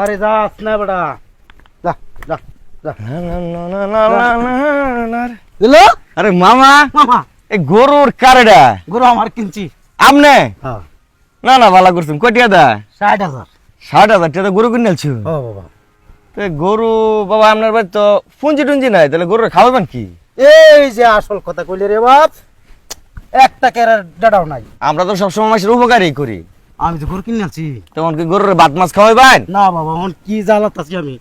আরে যাস না বেটা। যা যা আরে মামা মামা। এই গরুর কারেডা। গরু আমার কিনছি। আমনে? হ্যাঁ। না না ভালো করছেন কটিয়া দা ষাট হাজার। ষাট হাজার টাকা গরু কিনে বাবা। তো গরু বাবা আপনার বাড়ি তো পুঞ্জি টুঞ্জি নাই তাহলে গরু খাওয়াবেন কি? এই যে আসল কথা কইলে রে বাপ একটা কেরার ডাডাও নাই। আমরা তো সবসময় মাসের উপকারই করি। আমি তো গরু কিনে আনছি। তেমন কি গরুর ভাত মাছ খাওয়াইবেন না বাবা এখন কি জ্বালাত আছি আমি?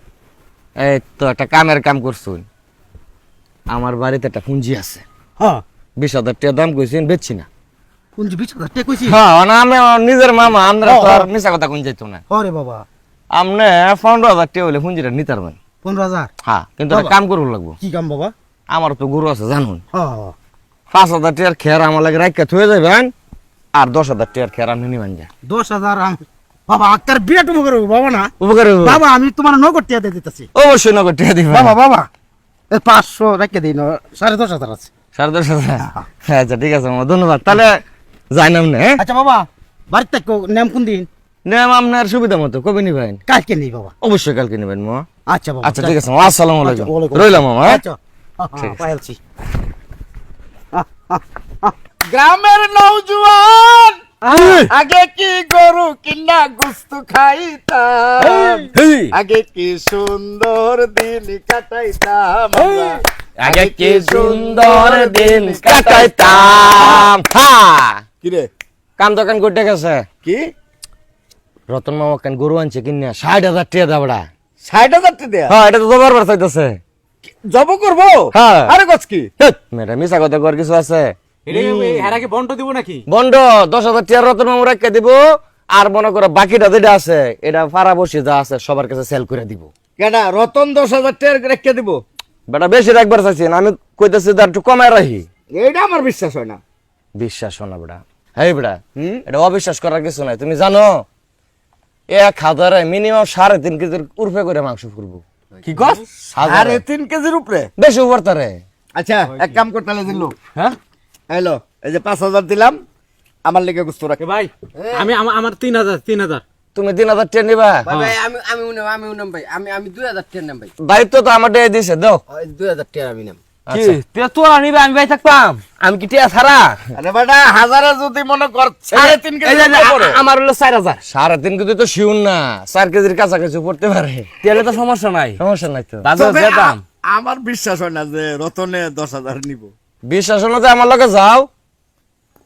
এই তো একটা কামের কাম করছুন। আমার বাড়িতে একটা পুঞ্জি আছে। হ্যাঁ। বিশ হাজার টাকা দাম কইছেন বেচছি না। পুঞ্জি বিশ হাজার টাকা কইছি হ্যাঁ না আমি নিজের মামা আমরা তো আর হ্যাঁ। মিশা কথা কোন যাইতো না। হরে বাবা। আমনে পনেরো হাজার টাকা হলে পুঞ্জিটা নিতে পারবেন পনেরো হাজার? হ্যাঁ কিন্তু একটা কাম করব লাগবো। কি কাম বাবা? আমার তো গরু আছে জানুন। হ্যাঁ পাঁচ হাজার টাকার খেয়ার আমার লাগে রাখতে থয়ে যাবেন আর দশ হাজার টাকার খেয়ার আপনি নিবেন যা দশ হাজার বাবা আক্তার বিরাট উপকার বাবা না? উপকার। বাবা আমি তোমার নগদ টিয়া দিয়ে দিতেছি। অবশ্যই নগদ টাকা দিবেন বাবা বাবা এই পাঁচশো রেখে দিই না সাড়ে দশ হাজার আছে। সাড়ে দশ হাজার? আচ্ছা ঠিক আছে মামা ধন্যবাদ। তাহলে যাই নাম নে আচ্ছা বাবা বাড়িতে নেম কোন দিন? নেম আপনার সুবিধা মতো কবে নিবেন? কালকে নেই বাবা। অবশ্যই কালকে নিবেন মা আচ্ছা বাবা আচ্ছা ঠিক আছে মামা আসসালামু আচ্ছা, আলাইকুম রইলাম মামা। হ্যাঁ? আচ্ছা। ঠিক আছে। পাইলছি গ্রামের নৌজওয়ান আগে কি গরু কিনা গুস্তু খাইতাম? আগে কি সুন্দর দিন কাটাইতাম আগে কি সুন্দর দিন কাটাইতাম? হ্যাঁ কি রে? কাম দোকান করতে গেছে। কি? রতন মামা কেন গরু আনছে কিনে? ষাট হাজার টাকা দাবড়া ষাট হাজার টাকা দেয়া? হ্যাঁ এটা তো দবার বার চাইতেছে জব করব? হ্যাঁ। আরে গছ কি? মেয়েটা মিশা কথা কর কিছু আছে? বন্ড দিব নাকি? বন্ড দশ হাজার টাকা রতন মামু রেখে দিব। আর মনে করো বাকিটা যেটা আছে এটা পাড়া বসে যা আছে সবার কাছে সেল করে দিব। কেডা রতন দশ হাজার টাকা রেখে দিব? বেটা বেশি রাখবার চাইছি আমি কইতেছি তার একটু কমায় রাখি। এইটা আমার বিশ্বাস হয় না। বিশ্বাস হো না বেটা। হেই বেটা এটা অবিশ্বাস করার কিছু নাই। তুমি জানো এক হাজারে মিনিমাম সাড়ে তিন কেজির উর্ফে করে মাংস করব কি। আরে তিন কেজির উপরে? বেশি উপর তারে। আচ্ছা এক কাম করতে দিল। হ্যাঁ? হ্যালো এই যে পাঁচ হাজার দিলাম আমার লেগে গুস্তু রাখে। ভাই আমি আমার তিন হাজার তিন হাজার। তুমি তিন হাজার টেন নিবা? ভাই আমি আমি উনাম আমি উনাম ভাই আমি আমি দুই হাজার নেম ভাই। দায়িত্ব তো আমার দিয়ে দিছে দাও। দুই হাজার টাকা আমি নেম কি? তুই তোরা নিবে আমি ভাই থাকতাম। আমি কি টিয়া ছাড়া? আরে বেটা হাজারে যদি মনে কর সাড়ে তিন কেজি উপরে। আমার হলো চার হাজার। সাড়ে তিন কেজি তো শিউন না চার কেজির কাছাকাছি পড়তে পারে। তেলে তো সমস্যা নাই। সমস্যা নাই তো। বাজার আমার বিশ্বাস হয় না যে রতনে দশ হাজার নিব। বিশ্বাস আমার লগে যাও।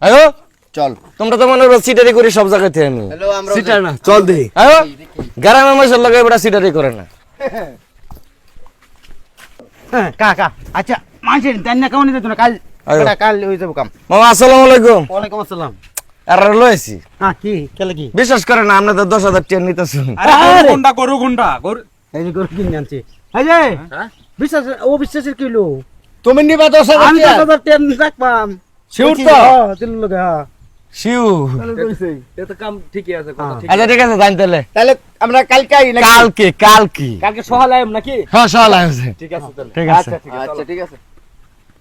আয়ো চল। তোমরা তো মনে করো সিটারি করি সব জায়গাতে আমি সিটার না চল দে আয়ো গ্রামের মানুষের লগে এবার সিটারি করে না। হ্যাঁ কা কা। আচ্ছা মানুষের তাই না কেমন না কাল কাল হয়ে যাব কাম। মামা আসসালামু আলাইকুম। ওয়ালাইকুম আসসালাম। আর লয়েছি হ্যাঁ কি? কেলে কি? বিশ্বাস করে না আপনি তো দশ হাজার টাকা নিতেছেন। আরে গুন্ডা গরু গুন্ডা গরু এই গরু কিনে আনছি। এই যে বিশ্বাস ও বিশ্বাসের কিলো তুমি নিবা দশ হাজার আমি দশ হাজার টেন রাখবাম Sure তো? হ্যাঁ, তিন লোকে হ্যাঁ। শিউ এ তো কাম ঠিকই আছে কথা ঠিক আচ্ছা ঠিক আছে জানি তাহলে তাহলে আমরা কালকে? কালকে কালকে। আইম নাকি? হ্যাঁ সহাল ঠিক আছে ঠিক আছে। আচ্ছা ঠিক আছে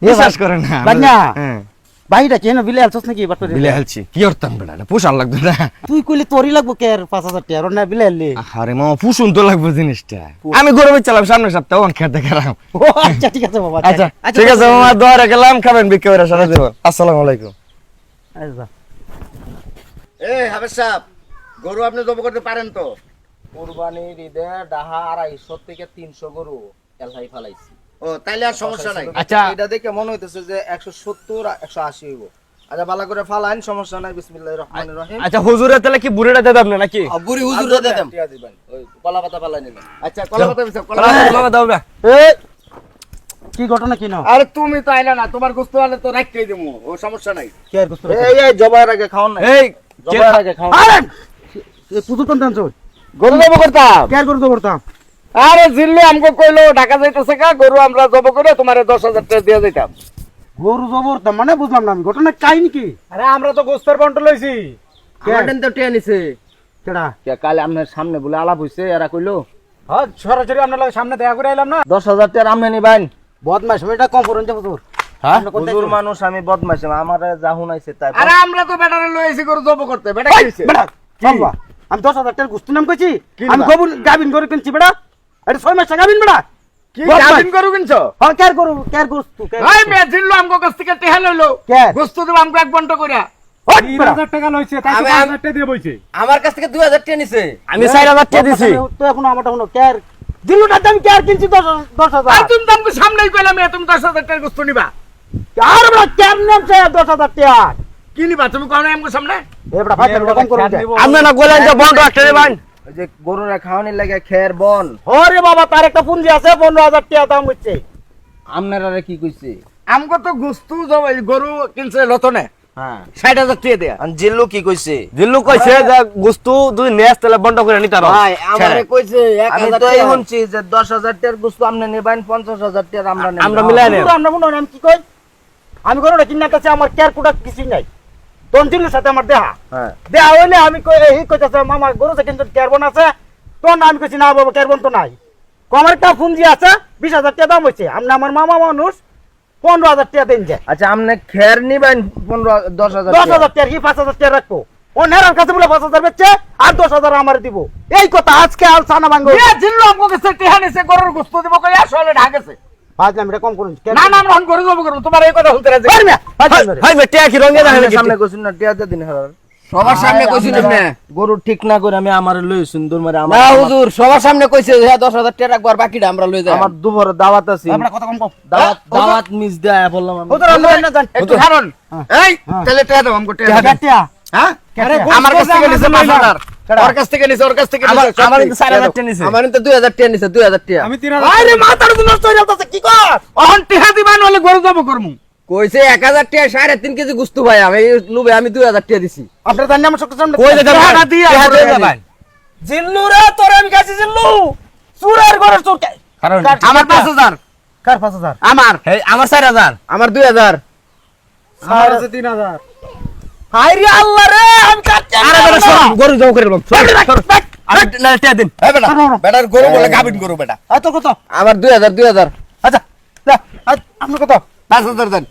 বিশ্বাস করেন না। হ্যাঁ কেন বিলে আলছস নাকি? বিলে হালছি। কি করতাম বেটা এটা পোষার লাগতো না। তুই কইলে তোরই লাগবো কে আর পাঁচ হাজার টাকা আর না বিলে আরে মামা পুষুন তো লাগবে জিনিসটা। আমি গরমে চালাম সামনে সপ্তাহে অন খেতে গেলাম। ও আচ্ছা ঠিক আছে বাবা আচ্ছা ঠিক আছে মামা দোয়ারে গেলাম খাবেন বিক্রি করে সারা দেবো আসসালামু আলাইকুম। আচ্ছা সাহেব গরু আপনি জব করতে পারেন তো? কোরবানির ঈদে ডাহা আড়াইশো থেকে তিনশো গরু এলহাই ফালাইছি। ও তাইলে আর সমস্যা নাই। আচ্ছা। এটা দেখে মনে হইতেছে যে একশো সত্তর একশো আশি হইব। আচ্ছা ভালো করে ফালাইন সমস্যা নাই বিসমিল্লাহ রহমান রহিম। আচ্ছা হুজুরে তাহলে কি বুড়িটা দিয়ে আপনি নাকি? বুড়ি হুজুর টিয়া ওই কলা পাতা ফালাই নেবেন। আচ্ছা কলা কথা বিছাও, কলা কথা। এই কি ঘটনা কি না আরে তুমি তো আইলা না তোমার গুস্ত আলে তো রাখতেই দেবো ও সমস্যা নাই। কে আর কষ্ট এই এই জবাইয়ের আগে খাওন না এই জবাইয়ের আগে খাওন আরে! কোন টানছ গরু জব করতাম। কে আর করতে করতাম? আরে জিল্লু আমগো কইলো ঢাকা যাইতেছে কা গরু আমরা জব করে তোমারে দশ হাজার টাকা দিয়ে যাইতাম গরু জবর তা মানে বুঝলাম না আমি ঘটনা কাহিনী কি আরে আমরা তো গোস্তের বন্ড লইছি। আমার তো টিয়া নিছে। কেডা? কালে আপনার সামনে বলে আলাপ হইছে এরা কইলো। হ্যাঁ সরাসরি আপনার লগে সামনে দেখা করে আইলাম না? দশ হাজার টাকা আমনে নিবেন। বদমাস এটা কম করুন তোর হ্যাঁ? হুজুর মানুষ আমি বদমাইছি আমার যা হুনাইছে তাই আরে আমরা তো বেটারে গরু জব করতে বেটা কি হইছে? বেটা আমি দশ হাজার টাকার গুস্ত নাম কইছি কি আমি গবুন গাবিন করে কিনছি বেড়া এটা ছয় মাস গাবিন বেড়া। কি গাবিন করু কিনছো? হ্যাঁ কেয়ার করু কেয়ার গুস্তু? এই মেয়ে জিল্লু আমগো কাছ থেকে টেহা লইলো। গোস্ত দেব আমগো এক বন্ট কইরা। হাজার টাকা হাজার টাকা আমার কাছ থেকে দুই হাজার টাকা নিছে। আমি চার হাজার টাকা দিছি। তো এখন আমারটা হলো কেয়ার দিল্লুটার দাম কেয়ার কিনছি? দশ দশ আর হাজার তুমি তো সামনেই কইলাম এ তুমি 10000 টাকার গোস্ত নিবা। আর বেড়া কেয়ার নামছে দশ হাজার টাকা? কি নিবা? তুমি কোন আমগো সামনে? এবার ভাই টাকা কম করুন আপনি না কইলেন যে বন্ধ একটা নেবেন ওই যে গরুরা খাওয়ানির লাগে খের বন। ওরে বাবা তার একটা পুঞ্জি আছে পনেরো হাজার টাকা দাম হচ্ছে। আপনারা কি কইছে? আমগো তো গোস্ত জবাই গরু কিনছে লতনে। হ্যাঁ। 60000 টাকা দেয়া। জিল্লু কি কইছে? জিল্লু কইছে যে গুস্তু যদি নেস তাহলে বন্ধ করে নিতে পারো। ভাই আমারে কইছে আমি তো শুনছি যে দশ হাজার টাকার গুস্তু আপনি নেবেন পঞ্চাশ হাজার টাকা আমরা নেব। আমরা মিলাই নেব। আমরা মনে আমি কি কই? আমি কাছে আমার কেয়ার কুটা কিছুই নাই। দিল্লুর সাথে আমার দেহা। হ্যাঁ। দেহা হইলে আমি কই এই কইতাছে মামা গরু কিন্তু কেয়ারবন আছে। তখন আমি কইছি না বাবা কেয়ারবন তো নাই। কমার একটা আছে বিশ হাজার টাকা দাম হয়েছে আপনি আমার মামা মানুষ পনেরো হাজার টাকা দিন যায়। আচ্ছা আপনি খের নিবেন পনেরো দশ হাজার দশ হাজার টাকা কি পাঁচ হাজার টাকা রাখব? ও নেরার কাছে বলে পাঁচ হাজার বেচছে আর দশ হাজার আমার দিব। এই কথা আজকে আর সানা ভাঙ্গ জিল্লু গরুর গোস্ত দেব কই আসলে ঢাকেছে। আজ এটা কম করুন। না না আমরা হন গরু করব তোমার এই কথা শুনতে রাজি। হাই মে টিয়া কি রঙে দেখেন সামনে কইছেন না টিয়া দিন হাজার সবার সামনে কইছি তুমি গরু ঠিক না করে আমি আমার লই সুন্দর মারে আমার না হুজুর সবার সামনে কইছে যে দশ টাকা রাখব আর বাকিটা আমরা লই যাই। আমার দুপুরে দাওয়াত আছে। আমরা কথা কম কম। দাওয়াত দাওয়াত মিস দেয়া বললাম আমি। হুজুর আমরা না জান একটু হারন। এই তাহলে টেহা দাও আমগো টাকা হ্যাঁ? আমার কাছ থেকে 5000 ওর কাছ থেকে নিছে ওর কাছ থেকে আমার আমার কিন্তু চার হাজার টাকা নিছে। আমার তো দুই হাজার টাকা নিছে দুই হাজার টাকা। আমি তিন হাজার আরে মাথার তো নষ্ট হয়ে যাচ্ছে কি কর? অহন টেহা দিবা নলে গরু জব করমু। কইছে এক হাজার টাকা সাড়ে তিন কেজি গুস্তু ভাই আমি লুবে আমি দুই হাজার টাকা দিছি। আপনার জানি আমার চোখের সামনে কই যেতে টেহাটা ভাই দিয়া টিয়া করে দিয়ে দিই। যাবেন জিল্লু রে তোর আমি কাছে জিল্লু। চুরের ঘরের চোর কারণ আমার 5000 কার পাঁচ হাজার? আমার। এই আমার চার হাজার। আমার দুই হাজার। আমার আছে তিন হাজার। হাই রে আল্লাহ রে আমি কাছে আরে বেটা সর, গরু জব করে লোক আরে না টিয়া দিন। এই বেটা বেটার গরু বলে গাবিন গরু বেটা। এত কত? আমার দুই হাজার দুই হাজার। আচ্ছা আপনার কত? 5000 দেন।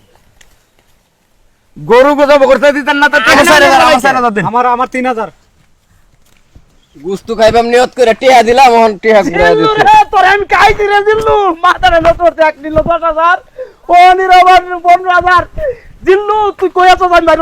গরু গো করতে দিতেন না আমার আমার চার হাজার দিন। আমার আমার তিন হাজার। গুস্তু খাইবাম নিয়ত করে টিহা দিলাম তোর আমি মাথারে নিল দশ হাজার। ও নিরবার পনেরো হাজার। জিল্লু তুই কই আছো আমি বাইর